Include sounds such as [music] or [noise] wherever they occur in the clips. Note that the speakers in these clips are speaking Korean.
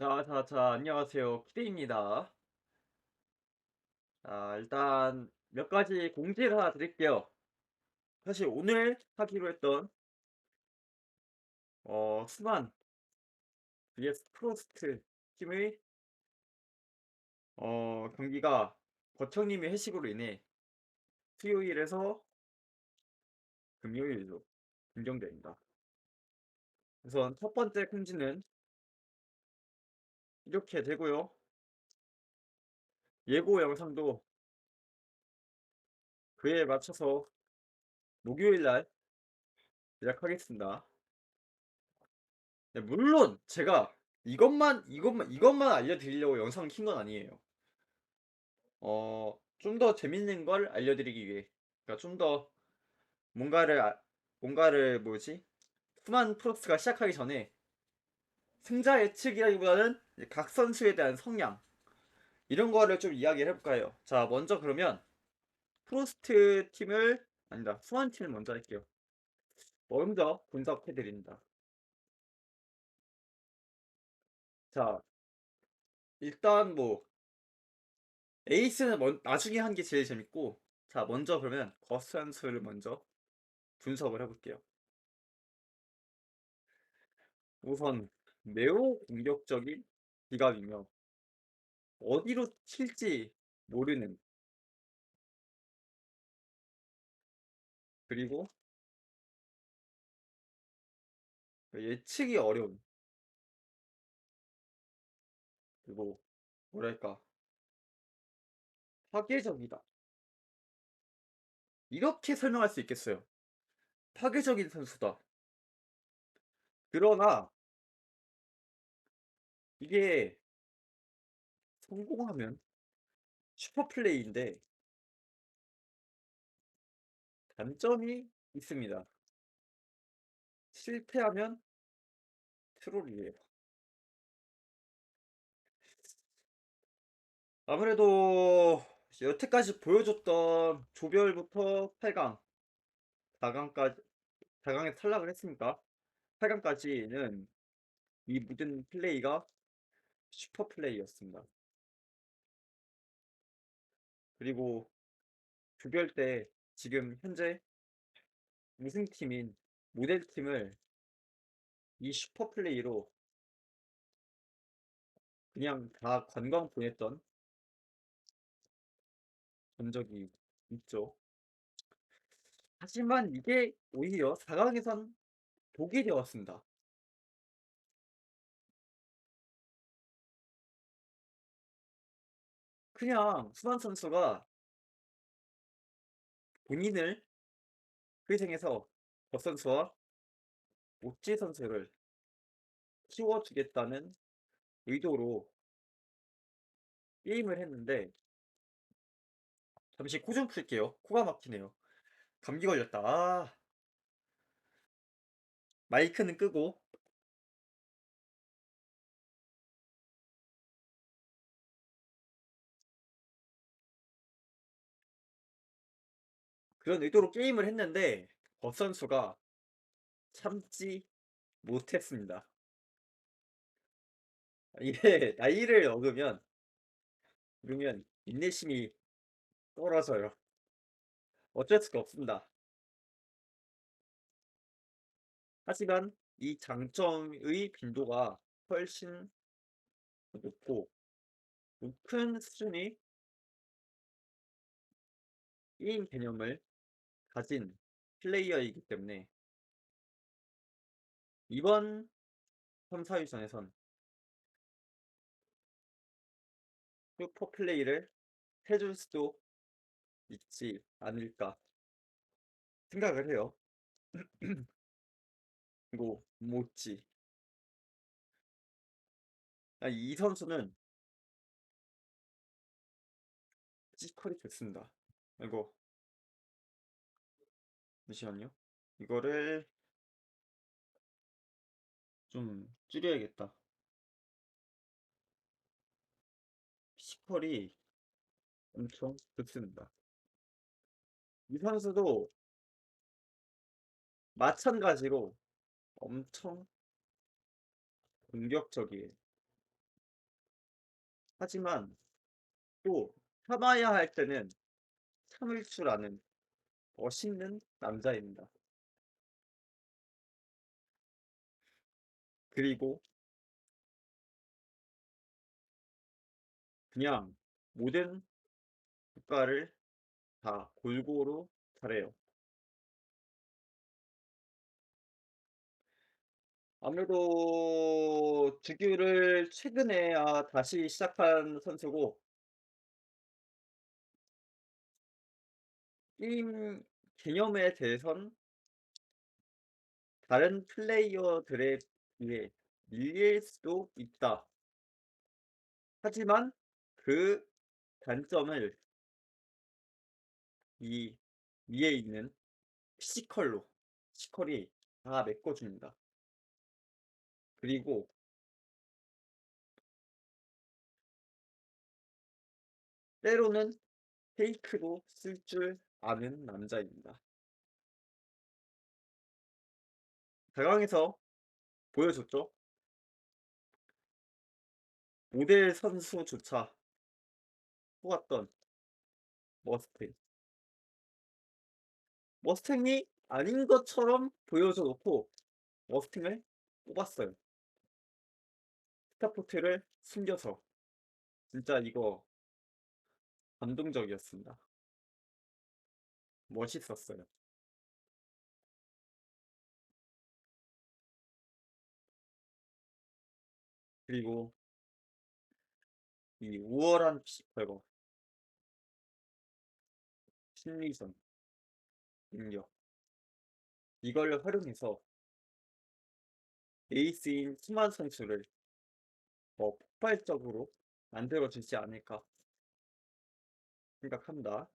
자, 자, 자, 안녕하세요. 키데입니다. 자, 일단 몇 가지 공지를 하나 드릴게요. 사실 오늘 하기로 했던 어, 스만 vs 프로스트 팀의 어, 경기가 거청님의 회식으로 인해 수요일에서 금요일로 변경됩니다. 우선 첫 번째 공지는 이렇게 되고요. 예고 영상도 그에 맞춰서 목요일 날 제작하겠습니다. 네, 물론 제가 이것만 이것만 이것만 알려드리려고 영상 킨 건 아니에요. 어, 좀 더 재밌는 걸 알려드리기 위해, 그러니까 좀 더 뭔가를 아- 뭔가를 뭐지? 후만 프로스가 시작하기 전에 승자 예측이라기보다는 각 선수에 대한 성향 이런 거를 좀 이야기를 해볼까요? 자, 먼저 그러면 프로스트 팀을 아니다, 수완 팀을 먼저 할게요. 먼저 분석해드립니다. 자, 일단 뭐 에이스는 먼, 나중에 한 게 제일 재밌고 자 먼저 그러면 거스 선수를 먼저 분석을 해볼게요 우선 매우 공격적인 기갑이며 어디로 튈지 모르는 그리고 예측이 어려운 그리고 뭐랄까 파괴적이다. 이렇게 설명할 수 있겠어요. 파괴적인 선수다. 그러나 이게 성공하면 슈퍼 플레이인데 단점이 있습니다. 실패하면 트롤이에요. 아무래도 여태까지 보여줬던 조별부터 8강, 4강까지, 4강에 탈락을 했으니까 8강까지는 이 모든 플레이가 슈퍼 플레이였습니다. 그리고 조별 때 지금 현재 우승팀인 모델팀을 이 슈퍼 플레이로 그냥 다 관광 보냈던 전적이 있죠. 하지만 이게 오히려 4강에선 독이 되었습니다. 그냥 수만 선수가 본인을 희생해서 저 선수와 모찌 선수를 키워주겠다는 의도로 게임을 했는데 잠시 코 좀 풀게요. 코가 막히네요. 감기 걸렸다. 아. 마이크는 끄고 그런 의도로 게임을 했는데 버 선수가 참지 못했습니다. 이게 [laughs] 나이를 먹으면 그러면 인내심이 떨어져요. 어쩔 수가 없습니다. 하지만 이 장점의 빈도가 훨씬 높고 높은 수준의 게임 개념을 가진 플레이어이기 때문에 이번 3, 4위전에선 슈퍼 플레이를 해줄 수도 있지 않을까 생각을 해요. [clears throat] 그리고 모찌 아, 이 선수는 피지컬이 좋습니다. 이거 잠시만요. 이거를 좀 줄여야겠다. 피지컬이 엄청 좋습니다. 이 선수도 마찬가지로 엄청 공격적이에요. 하지만 또 참아야 할 때는 참을 줄 아는 멋있는 남자입니다. 그리고 그냥 모든 국가를 다 골고루 잘해요. 아무래도 주규를 최근에야 다시 시작한 선수고 게임 개념에 대해선 다른 플레이어들에 비해 밀릴 수도 있다. 하지만 그 단점을 이 위에 있는 피지컬로 피지컬이 다 메꿔줍니다. 그리고 때로는 페이크도 쓸줄 아는 남자입니다. 4강에서 보여줬죠. 모델 선수조차 뽑았던 머스탱. 머스탱이 아닌 것처럼 보여줘 놓고 머스탱을 뽑았어요. 스타포트를 숨겨서. 진짜 이거 감동적이었습니다. 멋있었어요. 그리고 이 우월한 피지컬과 심리전, 능력 이걸 활용해서 에이스인 수만 선수를 더 폭발적으로 만들어 주지 않을까 생각합니다.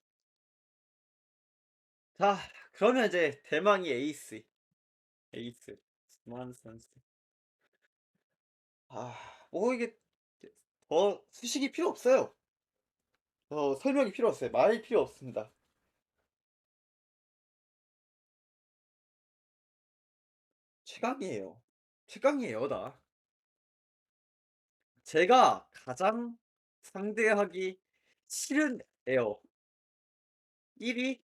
자, 그러면 이제 대망의 에이스, 에이스 수만 선수. 아, 뭐 이게 더 수식이 필요 없어요. 더 설명이 필요 없어요. 말이 필요 없습니다. 최강이에요. 최강이에요, 나. 제가 가장 상대하기 싫은 에어 1위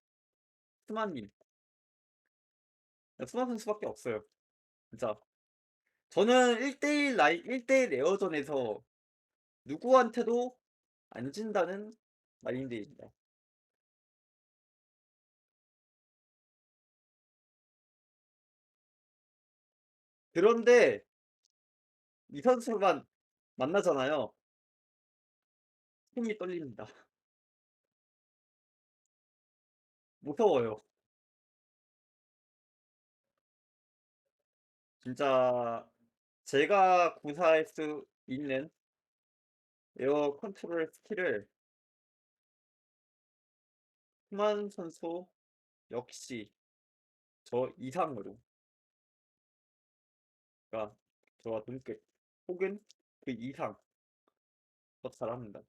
스마님. 스마 선수밖에 없어요. 진짜. 저는 1대1 라이 1대1 에어전에서 누구한테도 안 진다는 마인드입니다. 그런데 이 선수만 만나잖아요. 힘이 떨립니다. 무서워요. 진짜 제가 구사할 수 있는 에어 컨트롤 스킬을 수만 선수 역시 저 이상으로 그러니까 저와 동급 혹은 그 이상 더 잘합니다.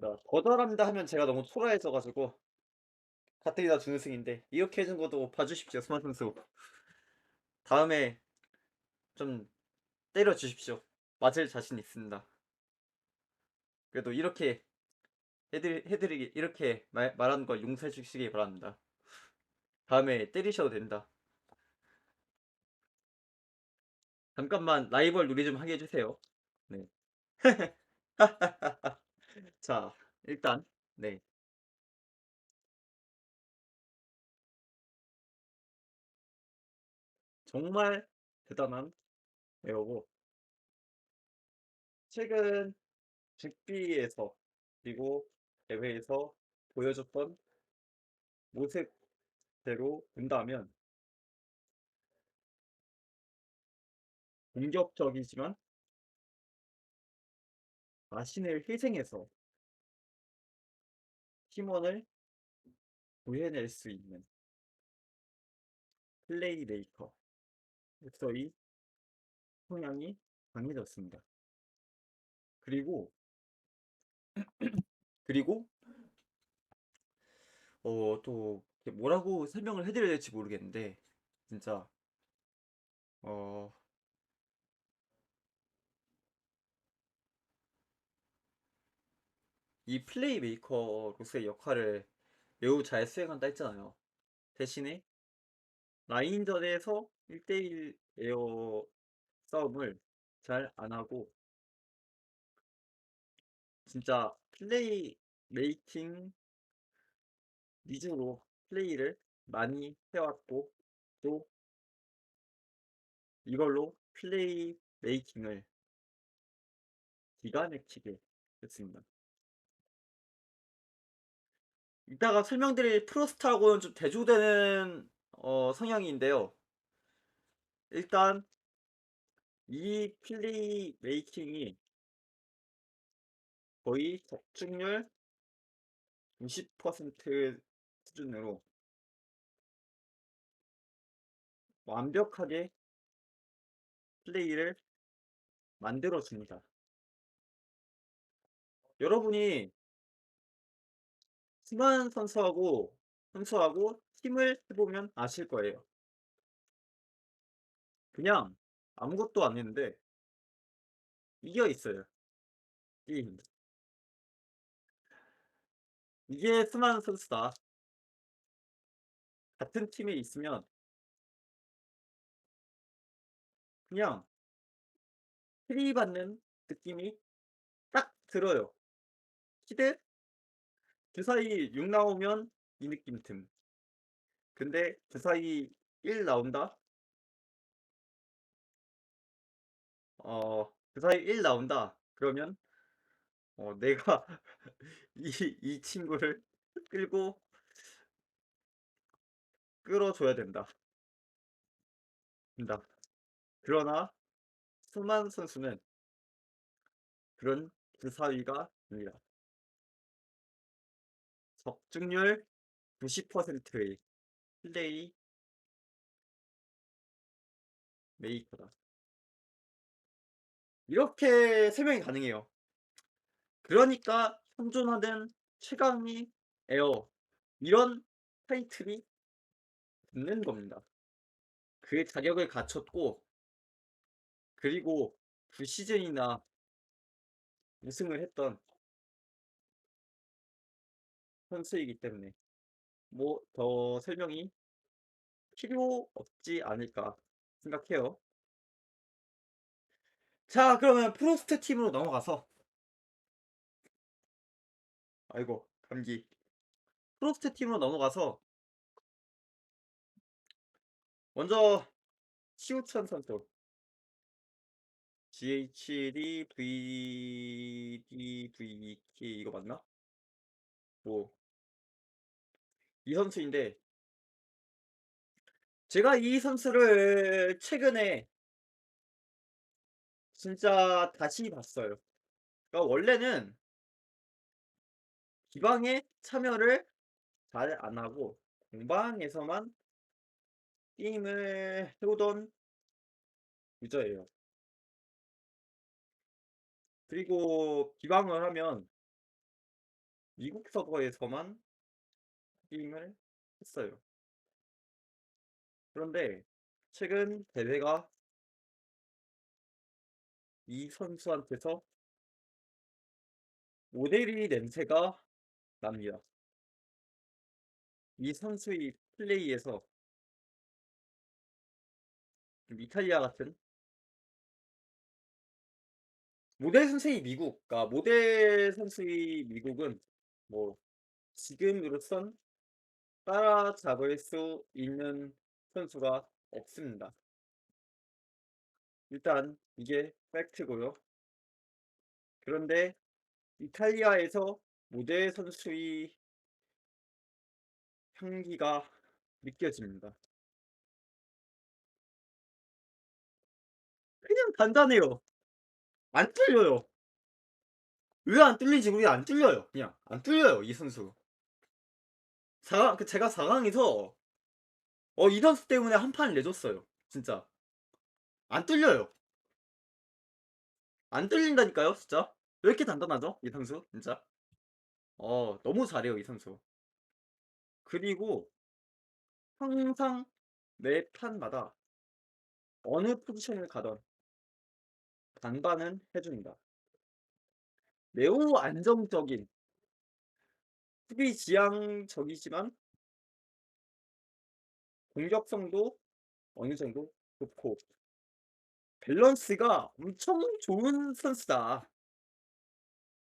더 잘한다 하면 제가 너무 초라해져 가지고 가뜩이나 준우승인데 이렇게 해준 것도 봐주십시오 수만 선수. 다음에 좀 때려 주십시오. 맞을 자신 있습니다. 그래도 이렇게 해드리, 해드리기 이렇게 말, 말하는 걸 용서해 주시기 바랍니다. 다음에 때리셔도 된다. 잠깐만 라이벌 놀이 좀 하게 해주세요. 네. [laughs] 자, 일단 네. 정말 대단한 에어고 최근 직비에서 그리고 대회에서 보여줬던 모습대로 본다면 공격적이지만 자신을 희생해서 팀원을 구해낼 수 있는 플레이메이커 엑서의 성향이 강해졌습니다. 그리고 [clears throat] 그리고 어 또 뭐라고 설명을 해 드려야 될지 모르겠는데 진짜 어 이 플레이메이커로서의 역할을 매우 잘 수행한다 했잖아요. 대신에 라인전에서 1대1 에어 싸움을 잘 안 하고 진짜 플레이 메이킹 위주로 플레이를 많이 해 왔고 또 이걸로 플레이 메이킹을 기가 막히게 했습니다. 이따가 설명드릴 프로스트하고는 좀 대조되는 어 성향인데요. 일단 이 플레이 메이킹이 거의 적중률 90% 수준으로 완벽하게 플레이를 만들어 줍니다. 여러분이 스만 선수하고 선수하고 팀을 해 보면 아실 거예요. 그냥 아무것도 안 했는데 이겨 있어요. 게임. 이게 스만 선수다. 같은 팀에 있으면 그냥 캐리 받는 느낌이 딱 들어요. 키드 주사위 6 나오면 이 느낌 듦. 근데 주사위 1 나온다? 어 주사위 1 나온다. 그러면 어 내가 [laughs] 이 이 친구를 끌고 끌어줘야 된다. 된다. 그러나 스만 선수는 그런 주사위가 아니다. 적중률 90%의 플레이 메이커다. 이렇게 설명이 가능해요. 그러니까 현존하는 최강의 에어 이런 타이틀이 있는 겁니다. 그 자격을 갖췄고 그리고 2 시즌이나 우승을 했던 선수이기 때문에 뭐 더 설명이 필요 없지 않을까 생각해요. 자 그러면 프로스트 팀으로 넘어가서 아이고 감기. 프로스트 팀으로 넘어가서 먼저 시우천 선수. GHD VDVK 이거 맞나? 뭐 이 선수인데 제가 이 선수를 최근에 진짜 다시 봤어요. 그러니까 원래는 기방에 참여를 잘 안 하고 공방에서만 게임을 해 오던 유저예요. 그리고 기방을 하면 미국 서버에서만 게임을 했어요. 그런데 최근 대회가 이 선수한테서 모델이 냄새가 납니다. 이 선수의 플레이에서 좀 이탈리아 같은 모델 선수의 미국 그러니까 모델 선수의 미국은 뭐 지금으로선 따라잡을 수 있는 선수가 없습니다. 일단 이게 팩트고요. 그런데 이탈리아에서 모델 선수의 향기가 느껴집니다. 그냥 간단해요. 안 뚫려요. 왜 안 뚫리는지 모르겠 안 뚫려요. 그냥 안 뚫려요 이 선수. 4강 그 제가 4 강에서 어 이 선수 때문에 한 판 내줬어요. 진짜. 안 뚫려요. 안 뚫린다니까요 진짜. 왜 이렇게 단단하죠 이 선수 진짜. 어 너무 잘해요 이 선수. 그리고 항상 매 판마다 어느 포지션을 가든 반반은 해 줍니다. 매우 안정적인 수비 지향적이지만 공격성도 어느 정도 좋고 밸런스가 엄청 좋은 선수다.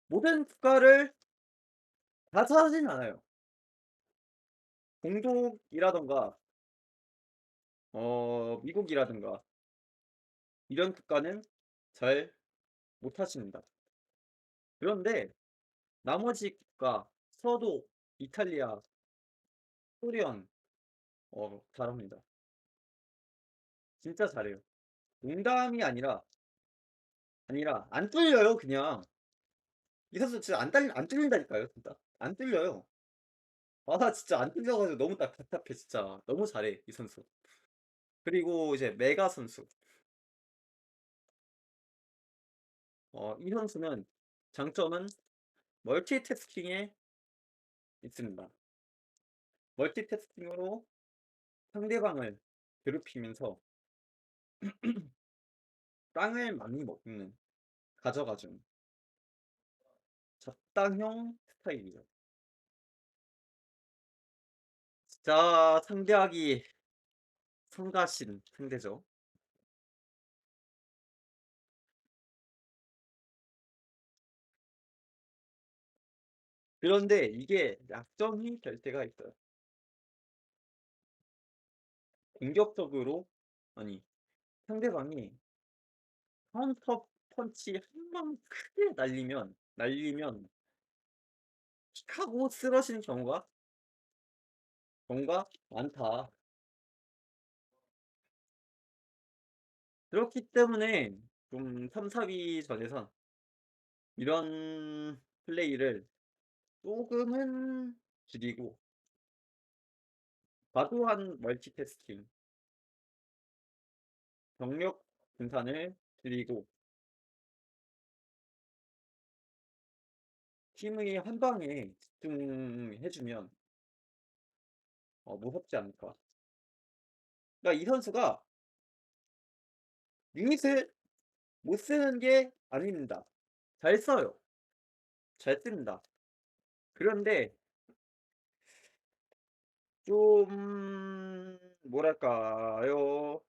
모든 국가를 다 잘하진 않아요. 공독이라든가 어 미국이라든가 이런 국가는 잘 못하십니다. 그런데 나머지 국가 서도, 이탈리아, 소련 어 잘합니다. 진짜 잘해요. 농담이 아니라 아니라 안 뚫려요 그냥. 이 선수 진짜 안딸안 뚫린다니까요 진짜. 안 뚫려요. 아 진짜 안 뚫려 가지고 너무 딱 답답해 진짜. 너무 잘해 이 선수. 그리고 이제 메가 선수. 어 이 선수는 장점은 멀티태스킹에 있습니다. 멀티태스킹으로 상대방을 괴롭히면서 [clears throat] 땅을 많이 먹는 가져가 주는 잡당형 스타일이죠. 진짜 상대하기 성가신 상대죠. 그런데 이게 약점이 될 때가 있어요. 공격적으로 아니 상대방이 카운터 펀치 한방 크게 날리면 날리면 킥하고 쓰러지는 경우가 경우가 많다. 그렇기 때문에 좀 3-4 위 전에선 이런 플레이를 쪼금은 줄이고 과도한 멀티태스킹 병력 분산을 줄이고 팀의 한 방에 집중해 주면 어 무섭지 않을까. 그러니까 이 선수가 유닛을 못 쓰는 게 아닙니다. 잘 써요. 잘 씁니다. 그런데 좀 뭐랄까요.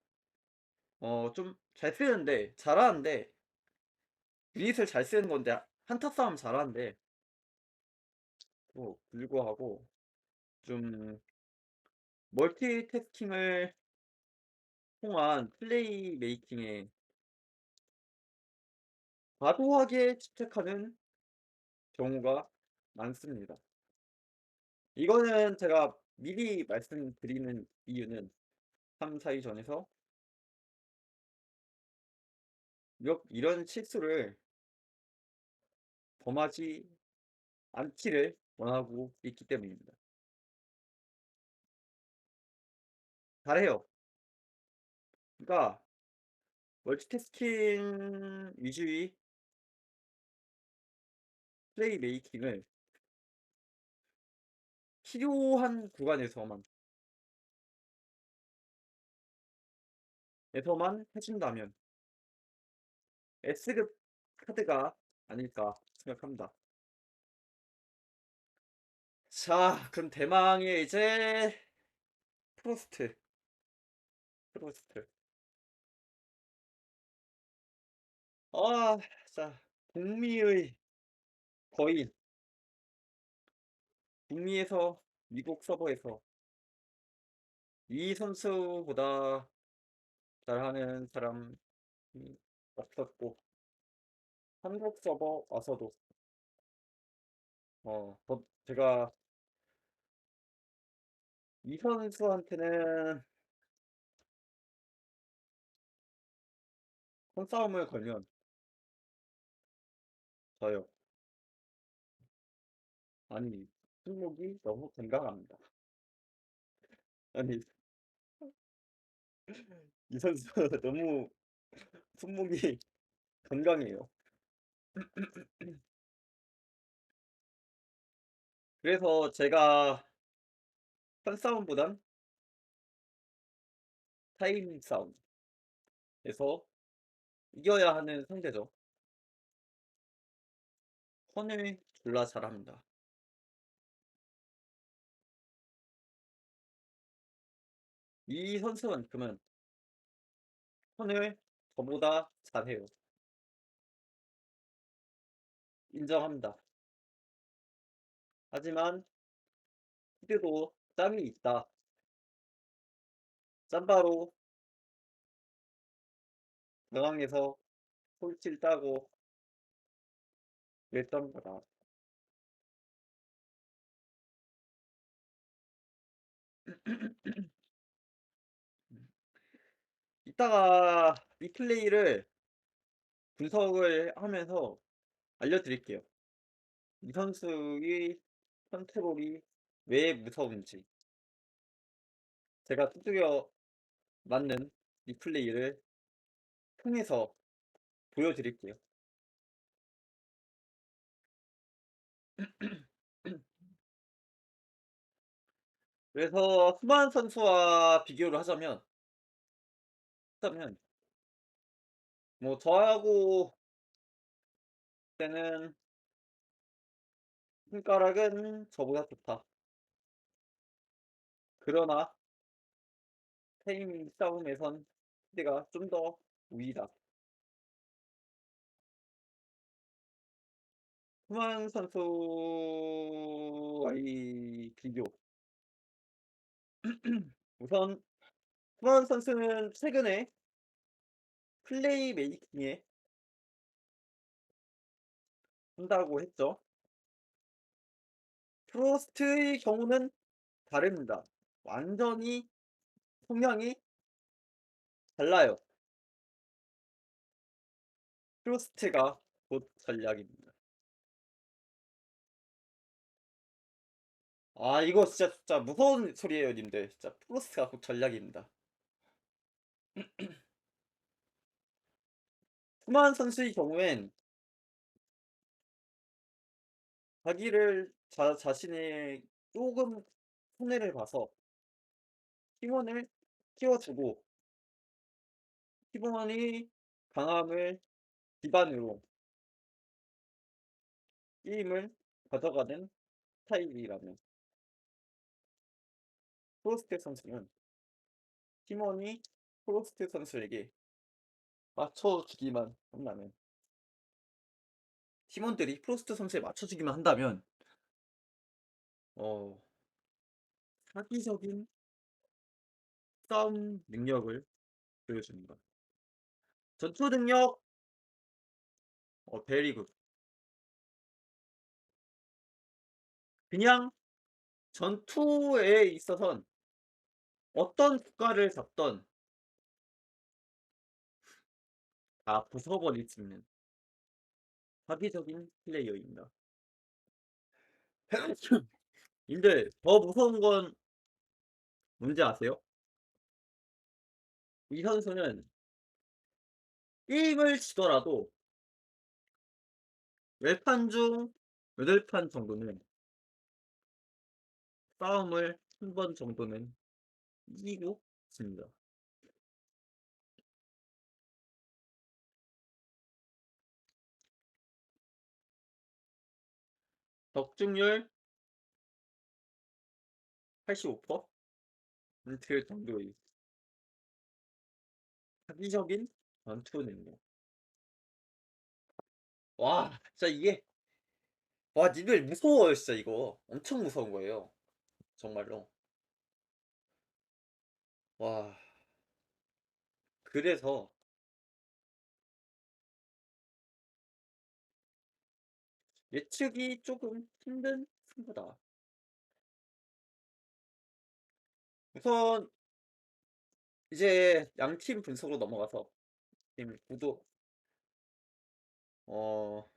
어 좀 잘 쓰는데 잘하는데 유닛을 잘 쓰는 건데 한타 싸움 잘하는데 또 불구하고 좀 멀티태스킹을 통한 플레이 메이킹에 과도하게 집착하는 경우가 많습니다. 이거는 제가 미리 말씀드리는 이유는 3-4 위 전에서 이렇 이런 실수를 범하지 않기를 원하고 있기 때문입니다. 잘해요. 그러니까 멀티태스킹 위주의 플레이 메이킹을 필요한 구간에서만 에서만 해 준다면 S급 카드가 아닐까 생각합니다. 자 그럼 대망의 이제 프로스트. 프로스트. 아 자 북미의 거인. 북미에서 미국 서버에서 이 선수보다 잘하는 사람이 없었고 한국 서버 와서도 어더 제가 이 선수한테는 손싸움을 걸면 져요. 아니 손목이 너무 건강합니다. 아니 [laughs] 이 선수 너무 손목이 건강해요. [clears throat] 그래서 제가 손싸움보단 타이밍 싸움에서 이겨야 하는 상대죠. 턴을 졸라 잘합니다. 이 선수만큼은 선을 저보다 잘해요. 인정합니다. 하지만 히드도 짬이 있다. 짬바로 중앙에서 홀킬 따고 그랬던 거다. 이따가 리플레이를 분석을 하면서 알려드릴게요. 이 선수의 컨트롤이 왜 무서운지. 제가 두드려 맞는 리플레이를 통해서 보여드릴게요. [clears throat] 그래서 수만 선수와 비교를 하자면 하자면 뭐 저하고 때는 손가락은 저보다 좋다. 그러나 타이밍 싸움에선 히드가 좀 더 우위다. 수만 선수와의 비교. [clears throat] 우선 수만 선수는 최근에 플레이 메이킹에 한다고 했죠. 프로스트의 경우는 다릅니다. 완전히 성향이 달라요. 프로스트가 곧 전략입니다. 아 이거 진짜 진짜 무서운 소리예요 님들. 진짜 프로스트가 곧 전략입니다. 수만 선수의 경우엔 자기를 자 자신의 쪼금 손해를 봐서 팀원을 키워주고 팀원의 강함을 기반으로 게임을 가져가는 스타일이라면 프로스트 선수는 팀원이 프로스트 선수에게 맞춰주기만 한다면 팀원들이 프로스트 선수에 맞춰주기만 한다면 어 사기적인 싸움 능력을 보여줍니다. 전투 능력 어 베리 굿. 그냥 전투에 있어선 어떤 국가를 잡던 다 부숴버릴 수 있는 사기적인 플레이어입니다. [clears throat] 님들 더 무서운 건 뭔지 아세요? 이 선수는 게임을 지더라도 10판 중 8판 정도는 싸움을 한 번 정도는 이기고 있습니다. 적중률 85%될 정도의 사기적인 전투 능력. 와 진짜 이게 와 니들 무서워요 진짜 이거. 엄청 무서운 거예요. 정말로. 와. 그래서 예측이 조금 힘든 승부다. 우선 이제 양팀 분석으로 넘어가서 팀 구도 어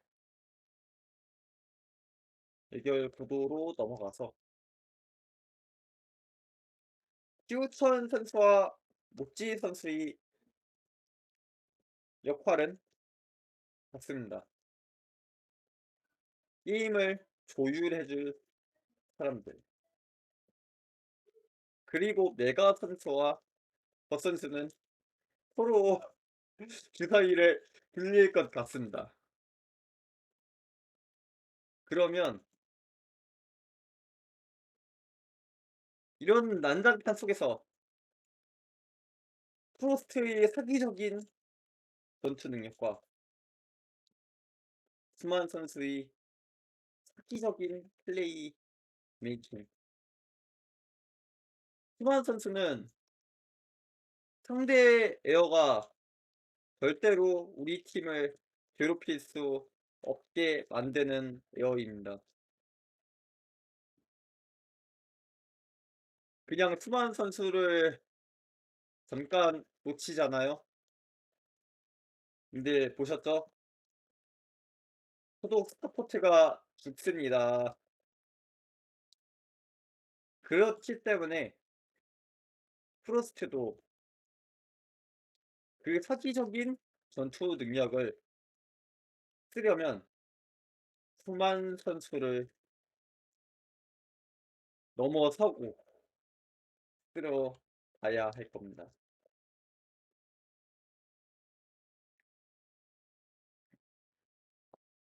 대결 구도로 넘어가서 듀천 선수와 목지 선수의 역할은 같습니다. 게임을 조율해 줄 사람들. 그리고 메가 선수와 버 선수는 서로 [laughs] 주사위를 굴릴 것 같습니다. 그러면 이런 난장판 속에서 프로스트의 사기적인 전투 능력과 스만 선수의 사기적인 플레이 메이킹. 스만 선수는 상대 에어가 절대로 우리 팀을 괴롭힐 수 없게 만드는 에어입니다. 그냥 스만 선수를 잠깐 놓치잖아요. 근데 보셨죠? 소속 스타포트가 죽습니다. 그렇기 때문에 프로스트도 그 사기적인 전투 능력을 쓰려면 스만 선수를 넘어서고 들어가야 할 겁니다.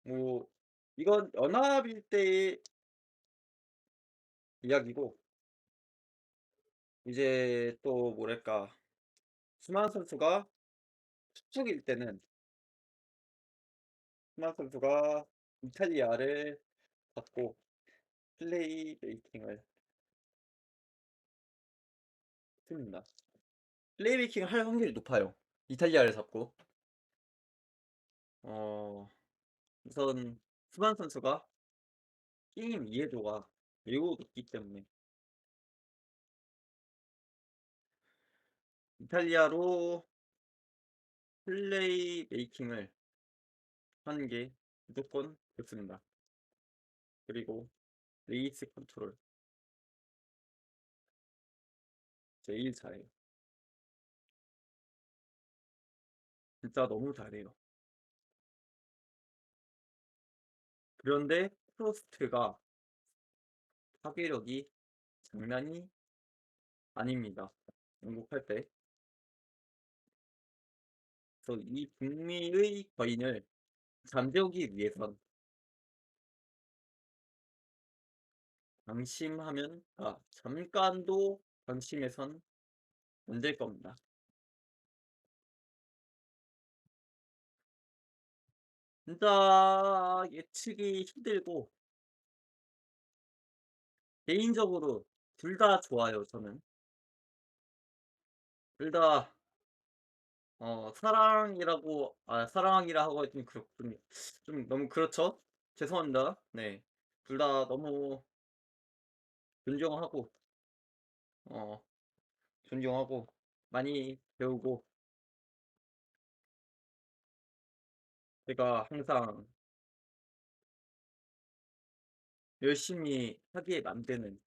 뭐 이건 연합일 때의 이야기고 이제 또 뭐랄까 스만 선수가 수축일 때는 스만 선수가 이탈리아를 받고 플레이 메이킹을 씁니다. 플레이 메이킹을 할 확률이 높아요. 이탈리아를 잡고 어 우선 스만 선수가 게임 이해도가 매우 높기 때문에 이탈리아로 플레이 메이킹을 하는 게 무조건 좋습니다. 그리고 레이스 컨트롤 제일 잘해요. 진짜 너무 잘해요. 그런데 프로스트가 파괴력이 장난이 아닙니다. 영국할 때. 그래서 이 북미의 거인을 잠재우기 위해선 방심하면 아 잠깐도 방심해선 안 될 겁니다. 진짜 예측이 힘들고 개인적으로 둘 다 좋아요 저는. 둘 다 어 사랑이라고 아 사랑이라 하고 좀 그렇군요. 좀 너무 그렇죠? 죄송합니다. 네. 둘 다 너무 존경하고 어 존경하고 많이 배우고 제가 항상 열심히 하게 만드는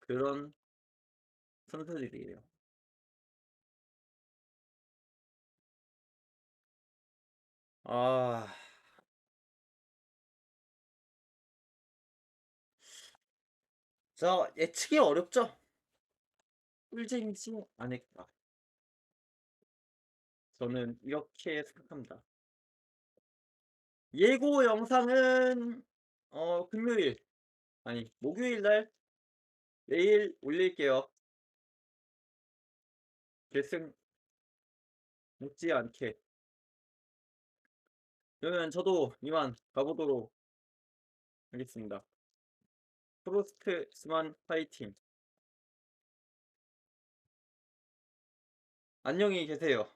그런 선수들이에요. 아. 자 예측이 어렵죠? 꿀잼이지 않을까. 저는 이렇게 생각합니다. 예고 영상은 어 금요일 아니 목요일 날 내일 올릴게요. 결승 못지 않게. 그러면 저도 이만 가보도록 하겠습니다. 프로스트 스만 파이팅. 안녕히 계세요.